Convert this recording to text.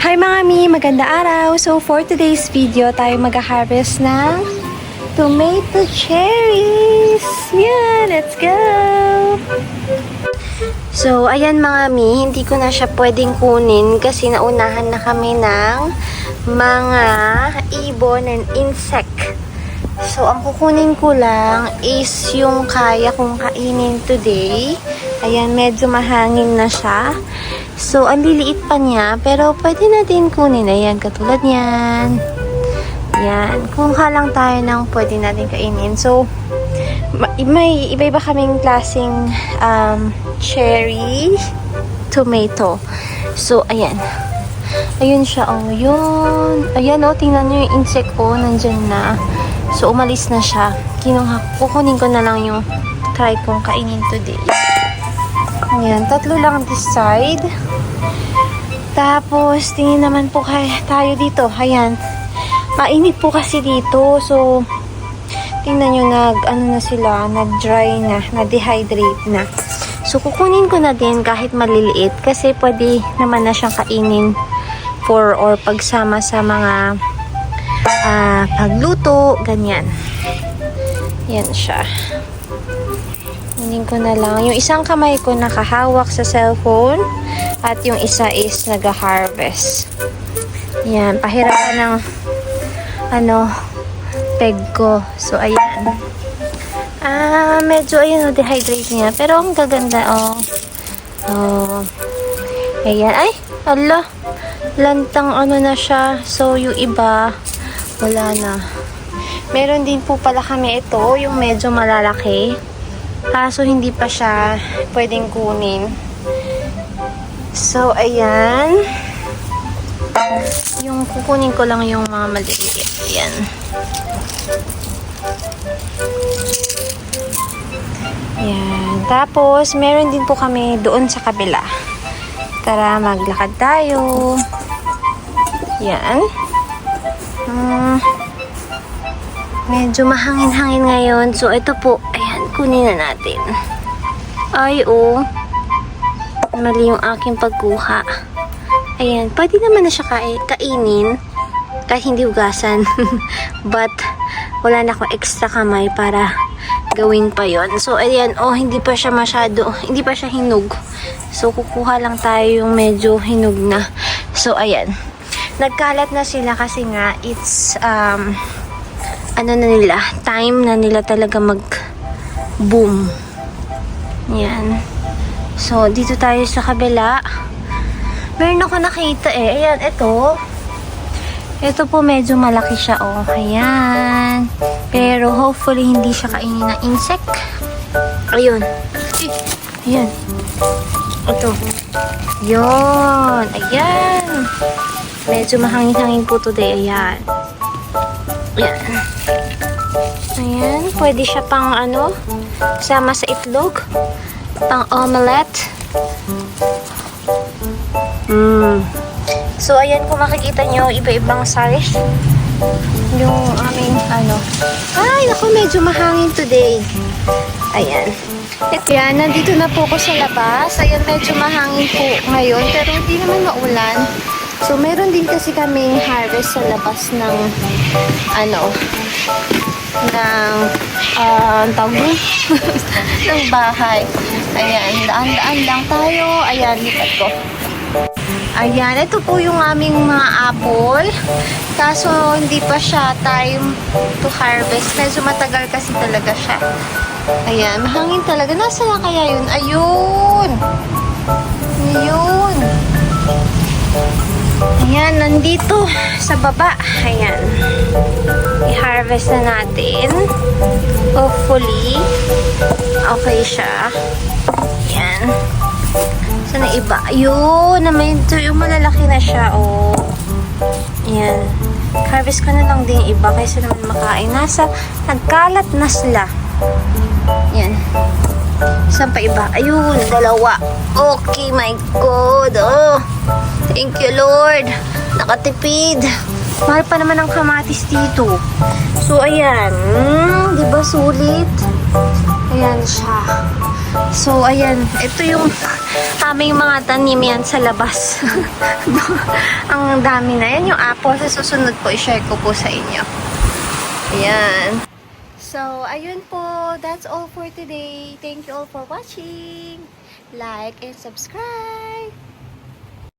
Hi mga mi! Maganda araw! So for today's video, tayo mag-harvest ng tomato cherries! Yeah, let's go! So, ayan mga mi, hindi ko na siya pwedeng kunin kasi naunahan na kami ng mga ibon and insect. So, ang kukunin ko lang is yung kaya kong kainin today. Ayan, medyo mahangin na siya. So, ang liliit pa niya, pero pwede natin kunin. Ayan, katulad niyan. Yan. Kung lang tayo ng pwede natin kainin. So, ma- may iba-iba kaming klaseng um, cherry tomato. So, ayan. Ayun siya, oh. Yun. Ayan, oh. Tingnan nyo yung insect ko. Nandyan na. So, umalis na siya. Kinuha. Kukunin ko na lang yung try kong kainin today. Ayan. Tatlo lang this side. Tapos, tingin naman po kay, tayo dito. Ayan. Mainit po kasi dito. So, tingnan nyo, nag, ano na sila, nag-dry na, na-dehydrate na. So, kukunin ko na din kahit maliliit kasi pwede naman na siyang kainin for or pagsama sa mga ah, pagluto, ganyan. Yan siya. Kunin ko na lang. Yung isang kamay ko nakahawak sa cellphone at yung isa is nag-harvest. Yan, pahirapan ng ano, peg ko. So, ayan. Ah, medyo ayun, oh, dehydrate niya. Pero ang gaganda, oh. Oh. Ayan. Ay, ala. Lantang ano na siya. So, yung iba, wala na. Meron din po pala kami ito, yung medyo malalaki. Kaso hindi pa siya pwedeng kunin. So, ayan. Yung kukunin ko lang yung mga maliliit. Ayan. Ayan. Tapos, meron din po kami doon sa kabila. Tara, maglakad tayo. Yan. Hmm. Medyo mahangin-hangin ngayon. So, ito po. Ayan, kunin na natin. Ay, oh. Mali yung aking pagkuha. Ayan, pwede naman na siya kai- kainin. Kahit hindi hugasan. But, wala na akong extra kamay para gawin pa yon So, ayan, oh, hindi pa siya masyado, hindi pa siya hinog. So, kukuha lang tayo yung medyo hinog na. So, ayan. Nagkalat na sila kasi nga, it's, um, ano na nila, time na nila talaga mag-boom. Yan. So, dito tayo sa kabila. Meron ako nakita eh. Ayan, ito. Ito po medyo malaki siya, oh. Ayan. Pero hopefully hindi siya kainin ng insect. Ayun. Ayan. Ito. Yun. Ayan. Medyo mahangin-hangin po today. Ayan. Ayan. Ayan. Pwede siya pang ano, sama sa itlog. Pang omelette. Mmm. So, ayan, kung makikita nyo, iba-ibang size. Yung aming, ano. Ay, naku, medyo mahangin today. Ayan. At yan, nandito na po ko sa labas. Ayan, medyo mahangin po ngayon, pero hindi naman maulan. So, meron din kasi kaming harvest sa labas ng, ano, ng, ang tawag ng bahay. Ayan, daan-daan lang tayo. Ayan, lipat ko. Ayan, ito po yung aming mga apple. Kaso, hindi pa siya time to harvest. Medyo matagal kasi talaga siya. Ayan, mahangin talaga. Nasa na kaya yun? Ayun! Ayun! Ayan, nandito sa baba. Ayan. I-harvest na natin. Hopefully, okay siya. Ayan. Sana iba? Ayun, na medyo yung malalaki na siya, oh. Ayan. Harvest ko na lang din yung iba kaysa naman makain. Nasa, nagkalat na sila. Ayan. Saan pa iba? Ayun, dalawa. Okay, my God. Oh, thank you, Lord. Nakatipid. Mahal pa naman ang kamatis dito. So, ayan. Mm, di ba sulit? Ayan siya. So, ayan. Ito yung aming mga tanim yan sa labas. Ang dami na. Yan yung apple. Sa susunod po, i-share ko po sa inyo. Ayan. So, ayun po. That's all for today. Thank you all for watching. Like and subscribe.